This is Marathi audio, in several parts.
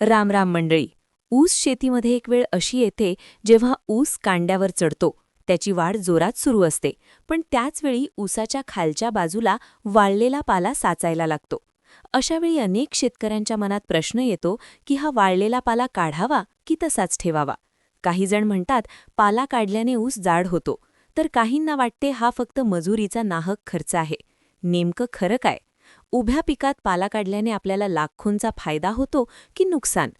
राम राम मंडळी ऊस शेतीमध्ये एक वेळ अशी येते जेव्हा ऊस कांड्यावर चढतो. त्याची वाढ जोरात सुरू असते पण त्याचवेळी ऊसाच्या खालच्या बाजूला वाळलेला पाला साचायला लागतो. अशावेळी अनेक शेतकऱ्यांच्या मनात प्रश्न येतो की हा वाळलेला पाला काढावा की तसाच ठेवावा? काहीजण म्हणतात पाला काढल्याने ऊस जाड होतो. तर काहींना वाटते हा फक्त मजुरीचा नाहक खर्च आहे. नेमकं खरं काय? उभ्या पिकात पाला काढल्याने आपल्याला लाखोंचा फायदा होतो की नुकसान?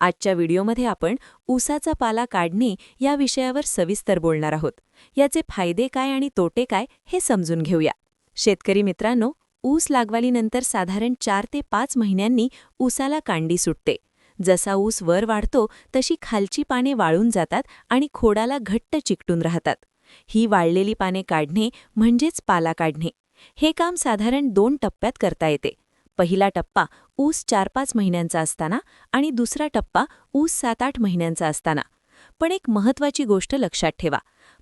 आजच्या व्हिडिओमध्ये आपण ऊसाचा पाला काढणे या विषयावर सविस्तर बोलणार आहोत. याचे फायदे काय आणि तोटे काय हे समजून घेऊया. शेतकरी मित्रांनो ऊस लागवलीनंतर साधारण चार ते पाच महिन्यांनी ऊसाला कांडी सुटते. जसा ऊस वर वाढतो तशी खालची पाने वाळून जातात आणि खोडाला घट्ट चिकटून राहतात. ही वाळलेली पाने काढणे म्हणजेच पाला काढणे. हे काम साधारण दोन टप्प्यात करता येते. पहिला टप्पा ऊस चार पाच महिन्यांचा असताना आणि दुसरा टप्पा ऊस सात आठ महिन्यांचा असताना. पण एक महत्त्वाची गोष्ट लक्षात ठेवा.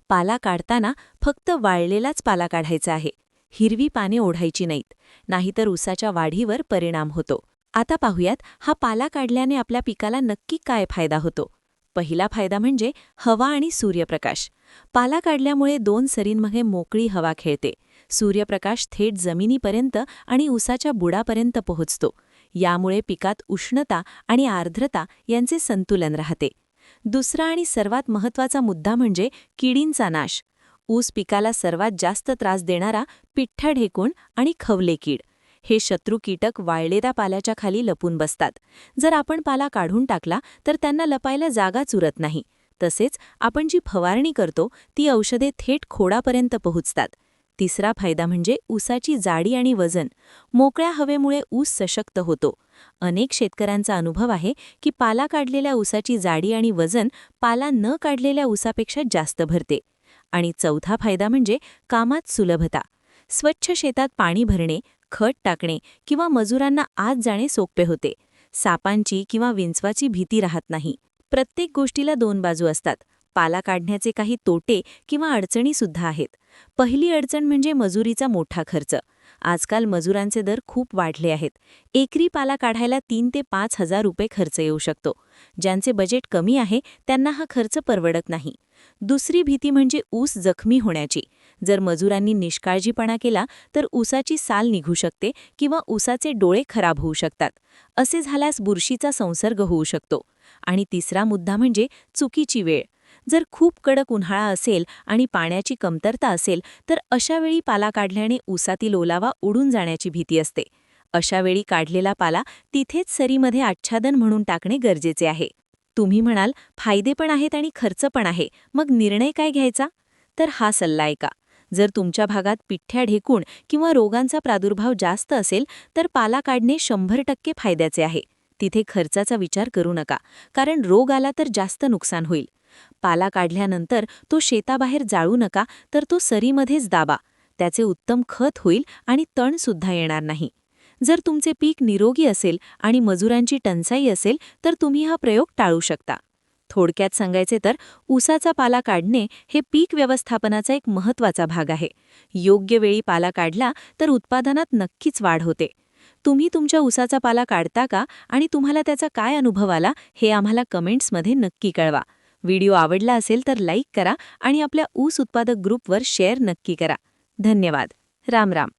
पाला काढताना फक्त वाळलेलाच पाला काढायचा आहे. हिरवी पाने ओढायची नाहीत. नाहीतर ऊसाच्या वाढीवर परिणाम होतो. आता पाहूयात हा पाला काढल्याने आपल्या पिकाला नक्की काय फायदा होतो? पहिला फायदा म्हणजे हवा आणि सूर्यप्रकाश. पाला काढल्यामुळे दोन सरींमध्ये मोकळी हवा खेळते. सूर्यप्रकाश थेट जमिनीपर्यंत आणि उसाच्या बुडापर्यंत पोहोचतो. यामुळे पिकात उष्णता आणि आर्द्रता यांचे संतुलन राहते. दुसरा आणि सर्वात महत्त्वाचा मुद्दा म्हणजे किडींचा नाश. ऊस पिकाला सर्वात जास्त त्रास देणारा पिठ्ठा ढेकूण आणि खवले कीड. हे शत्रू कीटक वाळलेल्या पाल्याच्या खाली लपून बसतात. जर आपण पाला काढून टाकला तर त्यांना लपायला जागाच उरत नाही. तसेच आपण जी फवारणी करतो ती औषधे थेट खोडापर्यंत पोहोचतात. तिसरा फायदा म्हणजे ऊसाची जाडी आणि वजन. मोकळ्या हवेमुळे ऊस सशक्त होतो. अनेक शेतकऱ्यांचा अनुभव आहे की पाला काढलेल्या ऊसाची जाडी आणि वजन पाला न काढलेल्या ऊसापेक्षा जास्त भरते. आणि चौथा फायदा म्हणजे कामात सुलभता. स्वच्छ शेतात पाणी भरणे खत टाकणे किंवा मजुरांना आत जाणे सोपे होते. सापांची किंवा विंचवाची भीती राहत नाही. प्रत्येक गोष्टीला दोन बाजू असतात. पाला काढण्याचे काही तोटे किंवा अडचणीसुद्धा आहेत. पहिली अडचण म्हणजे मजुरीचा मोठा खर्च. आजकाल मजुरांचे दर खूप वाढले आहेत. एकरी पाला काढायला तीन ते पाच हजार रुपये खर्च येऊ शकतो. ज्यांचे बजेट कमी आहे त्यांना हा खर्च परवडत नाही. दुसरी भीती म्हणजे ऊस जखमी होण्याची. जर मजुरांनी निष्काळजीपणा केला तर ऊसाची साल निघू शकते किंवा ऊसाचे डोळे खराब होऊ शकतात. असे झाल्यास बुरशीचा संसर्ग होऊ शकतो. आणि तिसरा मुद्दा म्हणजे चुकीची वेळ. जर खूप कडक उन्हाळा असेल आणि पाण्याची कमतरता असेल तर अशावेळी पाला काढल्याने ऊसातील ओलावा उडून जाण्याची भीती असते. अशावेळी काढलेला पाला तिथेच सरीमध्ये आच्छादन म्हणून टाकणे गरजेचे आहे. तुम्ही म्हणाल फायदे पण आहेत आणि खर्च पण आहे मग निर्णय काय घ्यायचा? तर हा सल्ला ऐका. जर तुमच्या भागात पिठ्ठ्या ढेकूण किंवा रोगांचा प्रादुर्भाव जास्त असेल तर पाला काढणे शंभर टक्के फायद्याचे आहे. तिथे खर्चाचा विचार करू नका कारण रोग आला तर जास्त नुकसान होईल. पाला काढल्यानंतर तो शेताबाहेर जाळू नका तर तो सरीमध्येच दाबा. त्याचे उत्तम खत होईल आणि तणसुद्धा येणार नाही. जर तुमचे पीक निरोगी असेल आणि मजुरांची टंचाई असेल तर तुम्ही हा प्रयोग टाळू शकता. थोडक्यात सांगायचे तर ऊसाचा पाला काढणे हे पीक व्यवस्थापनाचा एक महत्त्वाचा भाग आहे. योग्य वेळी पाला काढला तर उत्पादनात नक्कीच वाढ होते. तुम्ही तुमच्या ऊसाचा पाला काढता का आणि तुम्हाला त्याचा काय अनुभव आला हे आम्हाला कमेंट्समध्ये नक्की कळवा. व्हिडिओ आवडला असेल तर लाईक करा आणि आपल्या ऊस उत्पादक ग्रुपवर शेअर नक्की करा. धन्यवाद. राम राम.